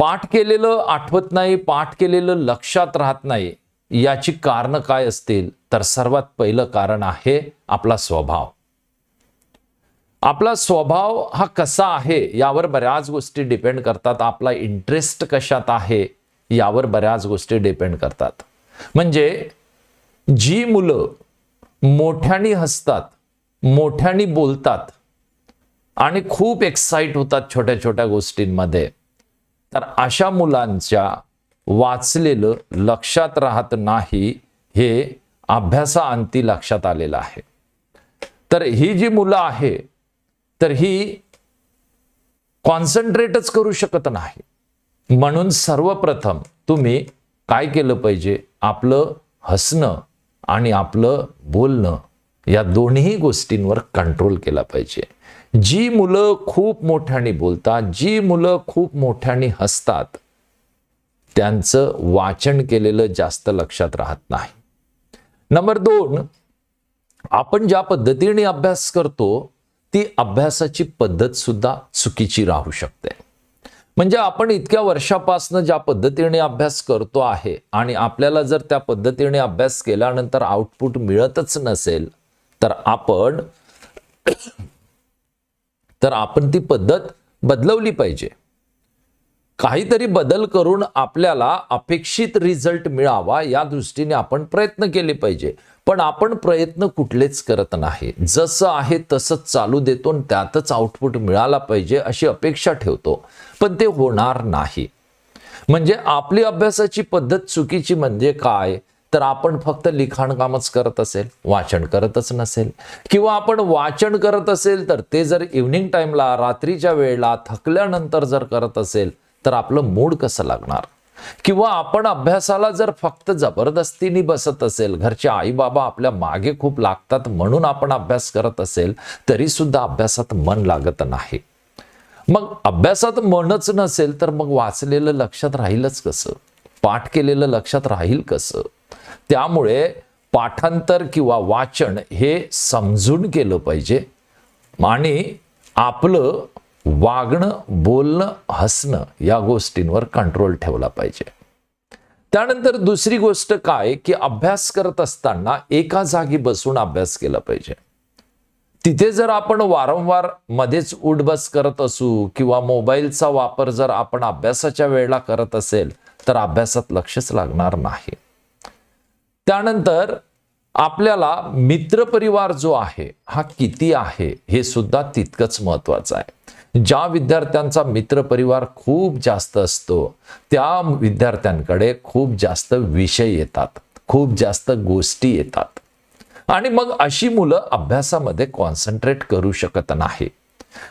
पाठ केलेलं आठवत नाही पाठ केलेलं लक्षात राहत नाही याची कारणं काय असतील? तर सर्वात पहिलं कारण आहे आपला स्वभाव. आपला स्वभाव हा कसा आहे यावर बऱ्याच गोष्टी डिपेंड करतात. आपला इंटरेस्ट कशात आहे यावर बऱ्याच गोष्टी डिपेंड करतात. म्हणजे जी मुलं मोठ्यानी हसतात मोठ्यानी बोलतात आणि खूप एक्साइट होतात छोट्या छोट्या गोष्टींमध्ये तर अशा मुलांच्या वाचलेलं लक्षात राहत नाही हे अभ्यासाअंती लक्षात आलेलं आहे. तर ही जी मुलं आहे तर ही कॉन्सन्ट्रेटच करू शकत नाही. म्हणून सर्वप्रथम तुम्ही काय केलं पाहिजे? आपलं हसणं आणि आपलं बोलणं या दोन्ही गोष्टींवर कंट्रोल केला पाहिजे. जी मुलं खूप मोठ्याने बोलतात जी मुलं खूप मोठ्याने हसतात त्यांचं वाचन केलेलं जास्त लक्षात राहत नाही. नंबर दोन आपण ज्या पद्धतीने अभ्यास करतो ती अभ्यासाची पद्धत सुद्धा चुकीची राहू शकते. म्हणजे आपण इतक्या वर्षापासून ज्या पद्धतीने अभ्यास करतो आहे आणि आपल्याला जर त्या पद्धतीने अभ्यास केल्यानंतर आउटपुट मिळतच नसेल तर आपण तर आपण ती पद्धत बदलवली पाहिजे. काहीतरी बदल करून आपल्याला अपेक्षित रिझल्ट मिळावा या दृष्टीने आपण प्रयत्न केले पाहिजे. पण आपण प्रयत्न कुठलेच करत नाही. जसं आहे तसंच चालू देतो आणि त्यातच आउटपुट मिळाला पाहिजे अशी अपेक्षा ठेवतो. पण ते होणार नाही. म्हणजे आपली अभ्यासाची पद्धत चुकीची म्हणजे काय? तर आपण फक्त लिखाण कामच करत असेल वाचन करतच नसेल. किंवा आपण वाचन करत असेल तर ते जर इव्हनिंग टाईमला रात्रीच्या वेळेला थकल्यानंतर जर करत असेल तर आपलं मूड कसं लागणार? किंवा आपण अभ्यासाला जर फक्त जबरदस्तीने बसत असेल घरचे आई बाबा आपल्या मागे खूप लागतात म्हणून आपण अभ्यास करत असेल तरी सुद्धा अभ्यासात मन लागत नाही. मग अभ्यासात मनच नसेल तर मग वाचलेलं लक्षात राहीलच कसं? पाठ केलेलं लक्षात राहील कसं? त्यामुळे पाठांतर किंवा वाचन हे समजून केलं पाहिजे. आणि आपलं वागणं बोलणं हसणं या गोष्टींवर कंट्रोल ठेवला पाहिजे. त्यानंतर दुसरी गोष्ट काय की अभ्यास करत असताना एका जागी बसून अभ्यास केला पाहिजे. तिथे जर आपण वारंवार मध्येच उठबस करत असू किंवा मोबाईलचा वापर जर आपण अभ्यासाच्या वेळेला करत असेल तर अभ्यासात लक्षच लागणार नाही. त्यानंतर आपल्याला मित्रपरिवार जो आहे हा किती आहे हे सुद्धा तितकंच महत्वाचं आहे. ज्या विद्यार्थ्यांचा मित्रपरिवार खूप जास्त असतो त्या विद्यार्थ्यांकडे खूप जास्त विषय येतात खूप जास्त गोष्टी येतात. आणि मग अशी मुलं अभ्यासामध्ये कॉन्सन्ट्रेट करू शकत नाही.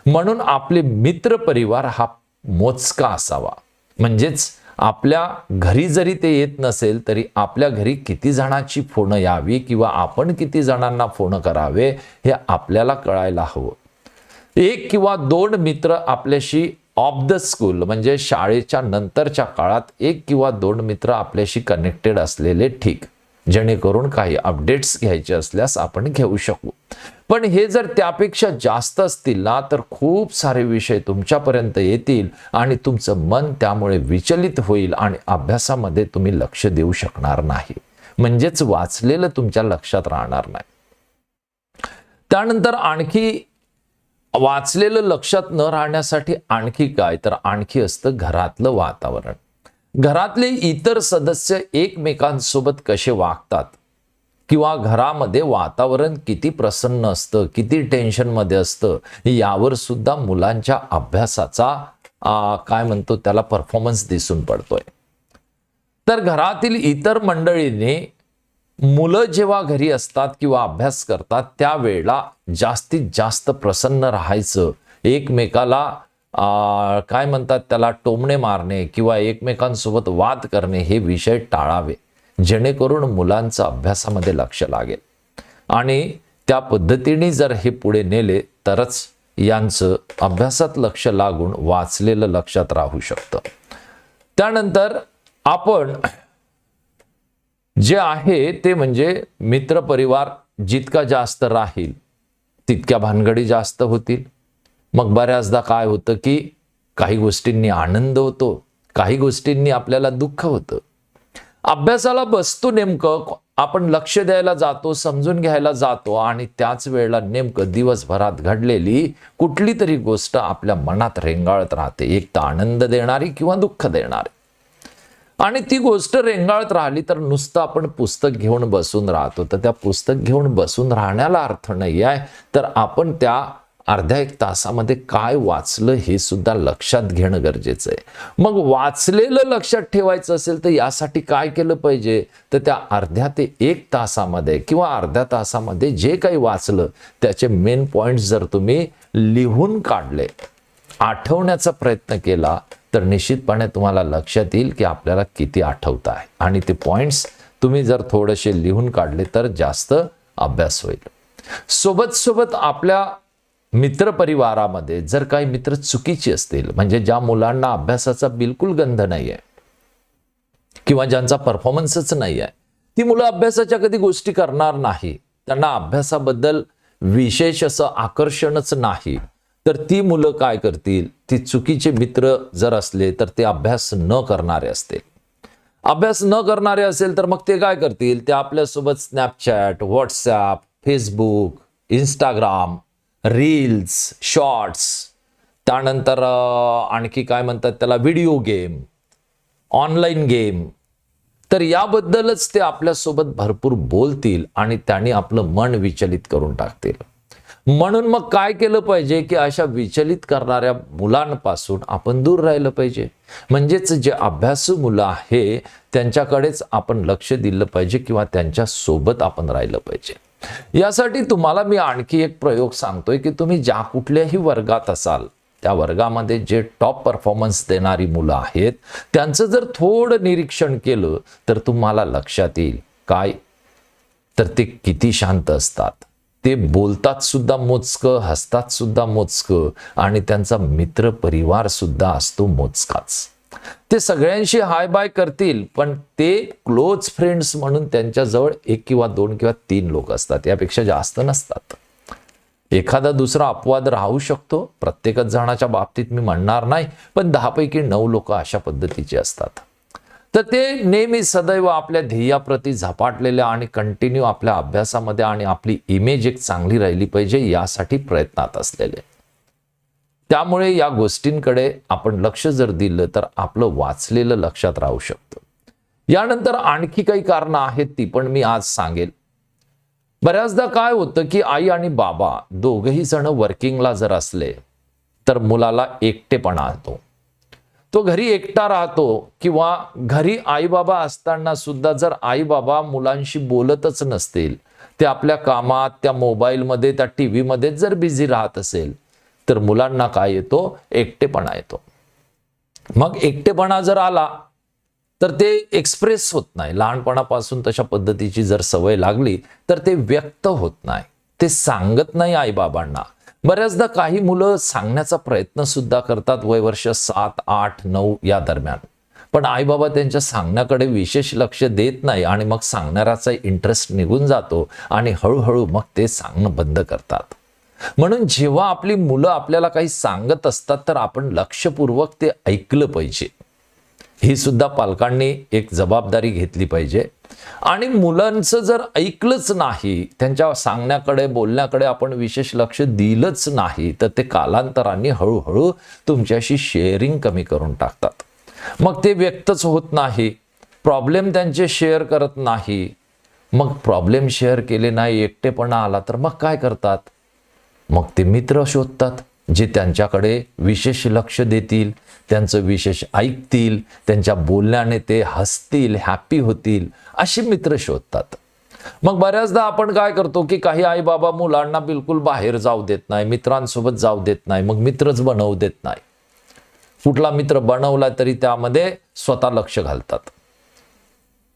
म्हणून आपले मित्र परिवार हा मोजका असावा. म्हणजेच आपल्या घरी जरी ते येत नसेल तरी आपल्या घरी किती जणांची फोनं यावी किंवा आपण किती जणांना फोन करावे हे आपल्याला कळायला हवं. एक किंवा दोन मित्र आपल्याशी ऑफ द स्कूल म्हणजे शाळेच्या नंतरच्या काळात एक किंवा दोन मित्र आपल्याशी कनेक्टेड असलेले ठीक. जेणेकरून काही अपडेट्स घ्यायचे असल्यास आपण घेऊ शकू. पण हे जर त्यापेक्षा जास्त असतील ना तर खूप सारे विषय तुमच्यापर्यंत येतील आणि तुमचं मन त्यामुळे विचलित होईल आणि अभ्यासामध्ये तुम्ही लक्ष देऊ शकणार नाही. म्हणजेच वाचलेलं तुमच्या लक्षात राहणार नाही. त्यानंतर आणखी वाचलेलं लक्षात न राहण्यासाठी आणखी काय? तर आणखी असतं घरातलं वातावरण. घरातले इतर सदस्य एकमेकांसोबत कसे वागतात? किंवा घरामध्ये वातावरण किती प्रसन्न असतं किती टेन्शनमध्ये असतं यावर सुद्धा मुलांच्या अभ्यासाचा काय म्हणतो त्याला परफॉर्मन्स दिसून पडतोय. तर घरातील इतर मंडळींनी मुलं जेव्हा घरी असतात किंवा अभ्यास करतात त्यावेळेला जास्तीत जास्त प्रसन्न राहायचं एकमेकाला काय म्हणतात त्याला टोमणे मारणे किंवा एकमेकांसोबत वाद करणे हे विषय टाळावे जेणेकरून मुलांचा अभ्यासामध्ये लक्ष लागेल. आणि त्या पद्धतीने जर हे पुढे नेले तरच यांचं अभ्यासात लक्ष लागून वाचलेलं लक्षात राहू शकतं. त्यानंतर आपण जे आहे ते म्हणजे मित्रपरिवार जितका जास्त राहील तितक्या भानगडी जास्त होतील. मग बऱ्याचदा काय होतं की काही गोष्टींनी आनंद होतो काही गोष्टींनी आपल्याला दुःख होतं. अभ्यासाला बसतो नेमकं आपण लक्ष द्यायला जातो समजून घ्यायला जातो आणि त्याच वेळेला नेमकं दिवसभरात घडलेली कुठली तरी गोष्ट आपल्या मनात रेंगाळत राहते. एक तर आनंद देणारी किंवा दुःख देणारी. आणि ती गोष्ट रेंगाळत राहिली तर नुसतं आपण पुस्तक घेऊन बसून राहतो. तर त्या पुस्तक घेऊन बसून राहण्याला अर्थ नाही आहे तर आपण त्या अर्ध्या एक तासामध्ये काय वाचलं हे सुद्धा लक्षात घेणं गरजेचं आहे. मग वाचलेलं लक्षात ठेवायचं असेल तर यासाठी काय केलं पाहिजे? तर त्या अर्ध्या ते एक तासामध्ये किंवा अर्ध्या तासामध्ये जे काही वाचलं त्याचे मेन पॉईंट्स जर तुम्ही लिहून काढले आठवण्याचा प्रयत्न केला तर निश्चितपणे तुम्हाला लक्षात येईल की आपल्याला किती आठवत आहे. आणि ते पॉईंट्स तुम्ही जर थोडेसे लिहून काढले तर जास्त अभ्यास होईल. सोबत सोबत आपल्या मित्रपरिवारामध्ये जर काही मित्र चुकीचे असतील म्हणजे ज्या मुलांना अभ्यासाचा बिलकुल गंध नाही आहे किंवा ज्यांचा परफॉर्मन्सच नाही आहे ती मुलं अभ्यासाच्या कधी गोष्टी करणार नाही त्यांना अभ्यासाबद्दल विशेष असं आकर्षणच नाही तर ती मुलं काय करतील? ती चुकीचे मित्र जर असले तर ते अभ्यास न करणारे असतील. अभ्यास न करणारे असेल तर मग ते काय करतील? ते आपल्यासोबत Snapchat WhatsApp Facebook Instagram reels shorts. त्यानंतर आणखी काय म्हणतात त्याला? Video game online game. तर याबद्दलच ते आपल्यासोबत भरपूर बोलतील आणि त्यांनी आपलं मन विचलित करून टाकतील. म्हणून मग काय केलं पाहिजे की अशा विचलित करणाऱ्या मुलांपासून आपण दूर राहिलं पाहिजे? म्हणजेच जे अभ्यासू मुलं आहे त्यांच्याकडेच आपण लक्ष दिलं पाहिजे किंवा त्यांच्यासोबत आपण राहिलं पाहिजे. यासाठी तुम्हाला मी आणखी एक प्रयोग सांगतोय की तुम्ही ज्या कुठल्याही वर्गात असाल त्या वर्गामध्ये जे टॉप परफॉर्मन्स देणारी मुलं आहेत त्यांचं जर थोडं निरीक्षण केलं तर तुम्हाला लक्षात येईल. काय? तर ते किती शांत असतात. ते बोलतात सुद्धा मोजकं हसतात सुद्धा मोजकं आणि त्यांचा मित्र परिवार सुद्धा असतो मोजकाच. ते सगळ्यांशी हाय बाय करतील पण ते क्लोज फ्रेंड्स म्हणून त्यांच्याजवळ एक किंवा दोन किंवा तीन लोक असतात. यापेक्षा जास्त नसतात. एखादा दुसरा अपवाद राहू शकतो. प्रत्येकच जणाच्या बाबतीत मी म्हणणार नाही पण दहापैकी नऊ लोक अशा पद्धतीचे असतात. तर ते नेहमी सदैव आपल्या ध्येयाप्रती झपाटलेल्या आणि कंटिन्यू आपल्या अभ्यासामध्ये आणि आपली इमेज एक चांगली राहिली पाहिजे यासाठी प्रयत्नात असलेले. त्यामुळे या गोष्टींकडे आपण लक्ष जर दिलं तर आपलं वाचलेलं लक्षात राहू शकतं. यानंतर आणखी काही कारणं आहेत ती पण मी आज सांगेल. बऱ्याचदा काय होतं की आई आणि बाबा दोघही जण वर्किंगला जर असले तर मुलाला एकटेपणा येतो. तो घरी एकटा राहतो किंवा घरी आई बाबा असताना सुद्धा जर आई बाबा मुलांशी बोलतच नसतील ते आपल्या कामात त्या मोबाईलमध्ये त्या टी व्हीमध्ये जर बिझी राहत असेल तर मुलांना काय येतो? एकटेपणा येतो. मग एकटेपणा जर आला तर ते एक्सप्रेस होत नाही. लहानपणापासून तशा पद्धतीची जर सवय लागली तर ते व्यक्त होत नाही. ते सांगत नाही आईबाबांना. बऱ्याचदा काही मुलं सांगण्याचा प्रयत्न सुद्धा करतात वय वर्ष सात आठ नऊ या दरम्यान. पण आईबाबा त्यांच्या सांगण्याकडे विशेष लक्ष देत नाही आणि मग सांगणाऱ्याचा इंटरेस्ट निघून जातो आणि हळूहळू मग ते सांगणं बंद करतात. म्हणून जेव्हा आपली मुलं आपल्याला काही सांगत असतात तर आपण लक्षपूर्वक ते ऐकलं पाहिजे. ही सुद्धा पालकांनी एक जबाबदारी घेतली पाहिजे. आणि मुलांचं जर ऐकलंच नाही त्यांच्या सांगण्याकडे बोलण्याकडे आपण विशेष लक्ष दिलंच नाही तर ते कालांतराने हळूहळू तुमच्याशी शेअरिंग कमी करून टाकतात. मग ते व्यक्तच होत नाही प्रॉब्लेम त्यांचे शेअर करत नाही. मग प्रॉब्लेम शेअर केले नाही एकटेपणा आला तर मग काय करतात? मग ते मित्र शोधतात जे त्यांच्याकडे विशेष लक्ष देतील त्यांचं विशेष ऐकतील त्यांच्या बोलण्याने ते हसतील हॅपी होतील असे मित्र शोधतात. मग बऱ्याचदा आपण काय करतो की काही आई बाबा मुलांना बिलकुल बाहेर जाऊ देत नाही मित्रांसोबत जाऊ देत नाही मग मित्रच बनवू देत नाही. कुठला मित्र बनवला तरी त्यामध्ये स्वतः लक्ष घालतात.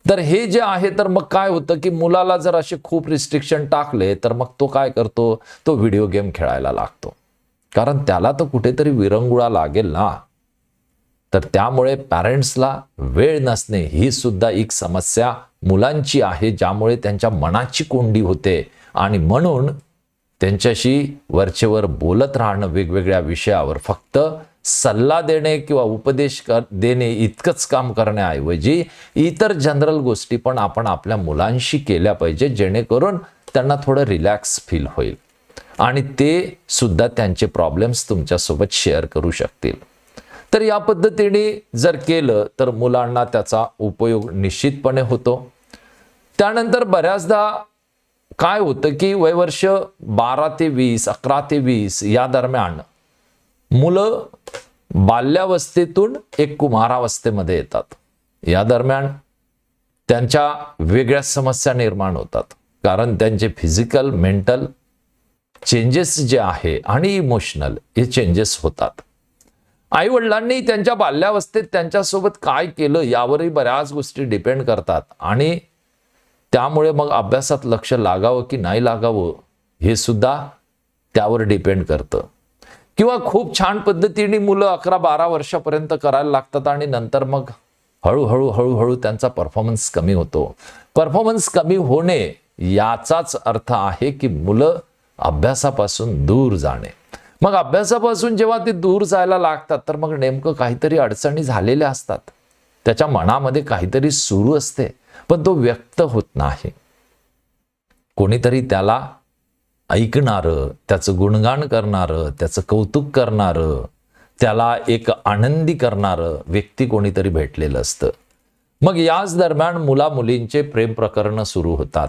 तर हे जे आहे तर मग काय होतं की मुलाला जर असे खूप रिस्ट्रिक्शन टाकले तर मग तो काय करतो? तो व्हिडिओ गेम खेळायला लागतो. कारण त्याला तर कुठेतरी विरंगुळा लागेल ना. तर त्यामुळे पॅरेंट्सला वेळ नसणे ही सुद्धा एक समस्या मुलांची आहे ज्यामुळे त्यांच्या मनाची कोंडी होते. आणि म्हणून त्यांच्याशी वरचेवर बोलत राहणं वेगवेगळ्या विषयावर फक्त सल्ला देणे किंवा उपदेश कर देणे इतकंच काम करण्याऐवजी इतर जनरल गोष्टी पण आपण आपल्या मुलांशी केल्या पाहिजे जेणेकरून त्यांना थोडं रिलॅक्स फील होईल. आणि ते सुद्धा त्यांचे प्रॉब्लेम्स तुमच्यासोबत शेअर करू शकतील. तर या पद्धतीने जर केलं तर मुलांना त्याचा उपयोग निश्चितपणे होतो. त्यानंतर बऱ्याचदा काय होतं की वयवर्ष बारा ते वीस अकरा ते वीस या दरम्यान मुलं बाल्यावस्थेतून एक कुमारावस्थेमध्ये येतात. या दरम्यान त्यांच्या वेगळ्या समस्या निर्माण होतात. कारण त्यांचे फिजिकल मेंटल चेंजेस जे आहे आणि इमोशनल हे चेंजेस होतात. आई वडिलांनी त्यांच्या बाल्यावस्थेत त्यांच्यासोबत काय केलं यावरही बऱ्याच गोष्टी डिपेंड करतात. आणि त्यामुळे मग अभ्यासात लक्ष लागावं की नाही लागावं हे सुद्धा त्यावर डिपेंड करतं. किंवा खूप छान पद्धतीने मुलं अकरा बारा वर्षापर्यंत करायला लागतात आणि नंतर मग हळूहळू हळूहळू त्यांचा परफॉर्मन्स कमी होतो. परफॉर्मन्स कमी होणे याचाच अर्थ आहे की मुलं अभ्यासापासून दूर जाणे. मग अभ्यासापासून जेव्हा ते दूर जायला लागतात तर मग नेमकं काहीतरी अडचणी झालेल्या असतात. त्याच्या मनामध्ये काहीतरी सुरू असते पण तो व्यक्त होत नाही. कोणीतरी त्याला ऐकणारं त्याचं गुणगान करणारं त्याचं कौतुक करणारं त्याला एक आनंदी करणारं व्यक्ती कोणीतरी भेटलेलं असतं. मग याच दरम्यान मुला मुलींचे प्रेम प्रकरण सुरू होतात.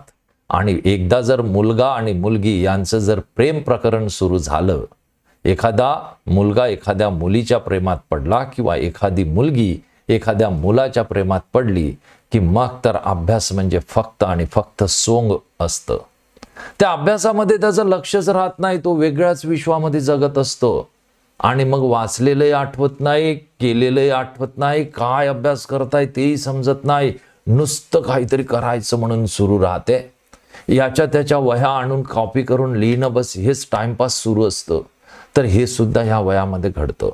आणि एकदा जर मुलगा आणि मुलगी यांचं जर प्रेम प्रकरण सुरू झालं एखादा मुलगा एखाद्या मुलीच्या प्रेमात पडला किंवा एखादी मुलगी एखाद्या मुलाच्या प्रेमात पडली की मग तर अभ्यास म्हणजे फक्त आणि फक्त सोंग असतं. त्या अभ्यासामध्ये त्याचं लक्षच राहत नाही तो वेगळ्याच विश्वामध्ये जगत असतो. आणि मग वाचलेलंही आठवत नाही केलेलंही आठवत नाही काय अभ्यास करताय तेही समजत नाही. नुसतं काहीतरी करायचं म्हणून सुरू राहते. याच्या त्याच्या वह्या आणून कॉपी करून लिहिणं बस हेच टाइमपास सुरू असतं. तर हे सुद्धा ह्या वयामध्ये घडतं.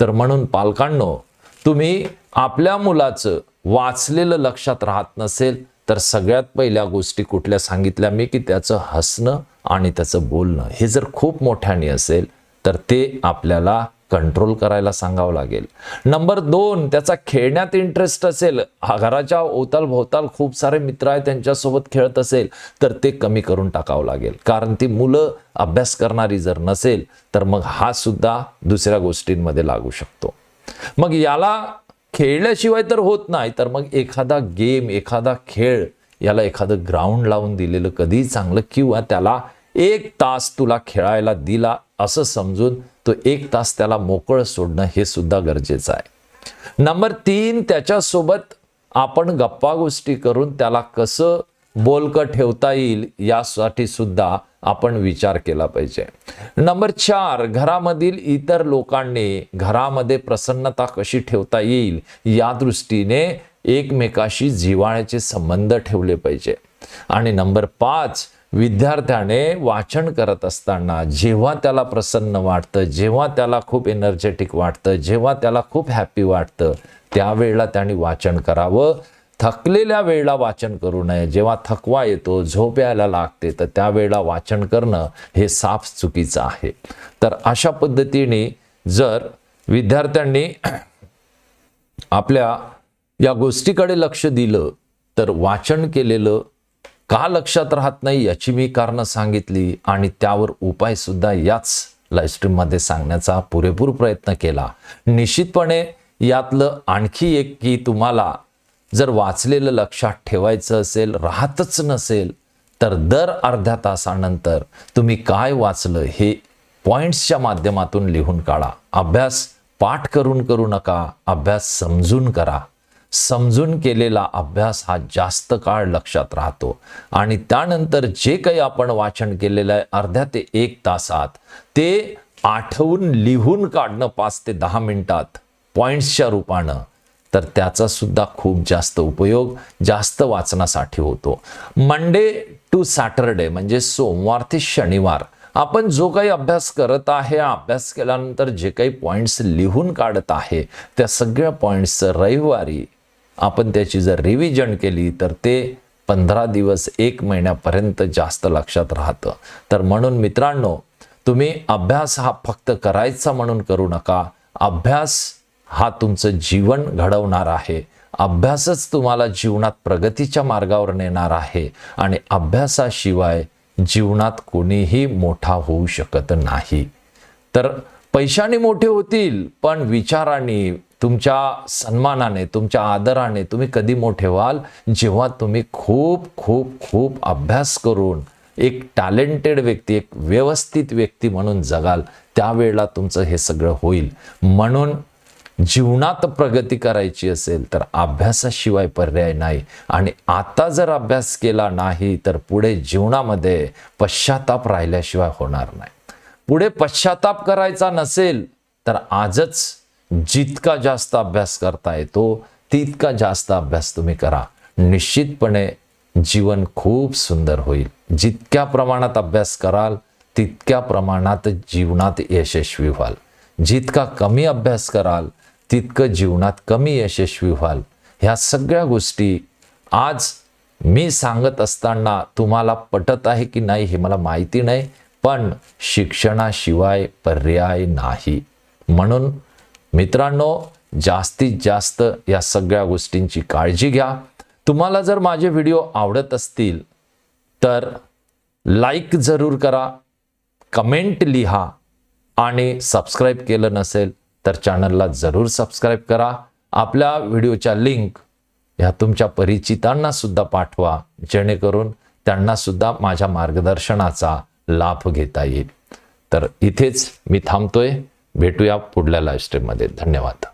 तर म्हणून पालकांनो तुम्ही आपल्या मुलाचं वाचलेलं लक्षात राहत नसेल तर सगळ्यात पहिल्या गोष्टी कुठल्या सांगितल्या? मी की त्याचं हसणं आणि त्याचं बोलणं. हे जर खूप मोठ्याने असेल तर ते आपल्याला कंट्रोल करायला सांगावं लागेल. नंबर दोन त्याचा खेळण्यात इंटरेस्ट असेल. हा घराच्या ओताल भोवताल खूप सारे मित्र आहेत त्यांच्यासोबत खेळत असेल तर ते कमी करून टाकावं लागेल. कारण ती मुलं अभ्यास करणारी जर नसेल तर मग हा सुद्धा दुसऱ्या गोष्टींमध्ये लागू शकतो. मग याला खेळल्याशिवाय तर होत नाही. तर मग एखादा गेम एखादा खेळ याला एखादं ग्राउंड लावून दिलेलं कधीही चांगलं किंवा त्याला एक तास तुला खेळायला दिला असं समजून तो एक तास त्याला मोकळं सोडणं हे सुद्धा गरजेचं आहे. नंबर तीन त्याच्यासोबत आपण गप्पा गोष्टी करून त्याला कसं बोलकं ठेवता येईल यासाठी सुद्धा आपण विचार केला पाहिजे. नंबर चार घरामधील इतर लोकांनी घरामध्ये प्रसन्नता कशी ठेवता येईल या दृष्टीने एकमेकाशी जिव्हाळ्याचे संबंध ठेवले पाहिजे. आणि नंबर पाच विद्यार्थ्याने वाचन करत असताना जेव्हा त्याला प्रसन्न वाटतं जेव्हा त्याला खूप एनर्जेटिक वाटतं जेव्हा त्याला खूप हॅपी वाटतं त्यावेळेला त्याने वाचन करावं. थकलेल्या वेळेला वाचन करू नये. जेव्हा थकवा येतो झोप यायला लागते तर त्यावेळेला वाचन करणं हे साफ चुकीचं आहे. तर अशा पद्धतीने जर विद्यार्थ्यांनी आपल्या या गोष्टीकडे लक्ष दिलं तर वाचन केलेलं का लक्षात राहत नाही याची मी कारणं सांगितली आणि त्यावर उपायसुद्धा याच लाईव्हस्ट्रीममध्ये सांगण्याचा पुरेपूर प्रयत्न केला. निश्चितपणे यातलं आणखी एक की तुम्हाला जर वाचलेलं लक्षात ठेवायचं असेल राहतच नसेल तर दर अर्ध्या तासानंतर तुम्ही काय वाचलं हे पॉईंट्सच्या माध्यमातून लिहून काढा. अभ्यास पाठ करून करू नका अभ्यास समजून करा. समजून केलेला अभ्यास हा जास्त काळ लक्षात राहतो. आणि त्यानंतर जे काही आपण वाचन केलेलं आहे अर्ध्या ते एक तासात ते आठवून लिहून काढणं पाच ते दहा मिनिटात पॉईंट्सच्या रूपानं. तर त्याचा सुद्धा खूप जास्त उपयोग जास्त वाचनासाठी होतो. मंडे टू सॅटरडे म्हणजे सोमवार ते शनिवार आपण जो काही अभ्यास करत आहे अभ्यास केल्यानंतर जे काही पॉईंट्स लिहून काढत आहे त्या सगळ्या पॉईंट्सचं रविवारी आपण त्याची जर रिव्हिजन केली तर ते पंधरा दिवस एक महिन्यापर्यंत जास्त लक्षात राहतं. तर म्हणून मित्रांनो तुम्ही अभ्यास हा फक्त करायचा म्हणून करू नका. अभ्यास हा तुमचं जीवन घडवणार आहे. अभ्यासच तुम्हाला जीवनात प्रगतीच्या मार्गावर नेणार आहे आणि अभ्यासाशिवाय जीवनात कोणीही मोठा होऊ शकत नाही. तर पैशाने मोठे होतील पण विचाराने तुमच्या सन्मानाने तुमच्या आदराने तुम्ही कधी मोठे व्हाल? जेव्हा तुम्ही खूप खूप खूप अभ्यास करून एक टॅलेंटेड व्यक्ती एक व्यवस्थित व्यक्ती म्हणून जगाल त्यावेळेला तुमचं हे सगळं होईल. म्हणून जीवनात प्रगती करायची असेल तर अभ्यासाशिवाय पर्याय नाही. आणि आता जर अभ्यास केला नाही तर पुढे जीवनामध्ये पश्चाताप राहिल्याशिवाय होणार नाही. पुढे पश्चाताप करायचा नसेल तर आजच जितका जास्त अभ्यास करता येतो तितका जास्त अभ्यास तुम्ही करा. निश्चितपणे जीवन खूप सुंदर होईल. जितक्या प्रमाणात अभ्यास कराल तितक्या प्रमाणात जीवनात यशस्वी व्हाल. जितका कमी अभ्यास कराल तितकं जीवनात कमी यशस्वी व्हाल. ह्या सगळ्या गोष्टी आज मी सांगत असताना तुम्हाला पटत आहे की नाही हे मला माहिती नाही पण शिक्षणाशिवाय पर्याय नाही. म्हणून मित्रांनो जास्तीत जास्त या सगळ्या गोष्टींची काळजी घ्या. तुम्हाला जर माझे व्हिडिओ आवडत असतील तर लाईक जरूर करा कमेंट लिहा आणि सबस्क्राईब केलं नसेल तर चॅनलला जरूर सबस्क्राईब करा. आपल्या व्हिडिओच्या लिंक ह्या तुमच्या परिचितांना सुद्धा पाठवा जेणेकरून त्यांना सुद्धा माझ्या मार्गदर्शनाचा लाभ घेता येईल. तर इथेच मी थांबतोय. भेटूया पुढल्या लाईव्ह स्ट्रीममध्ये धन्यवाद.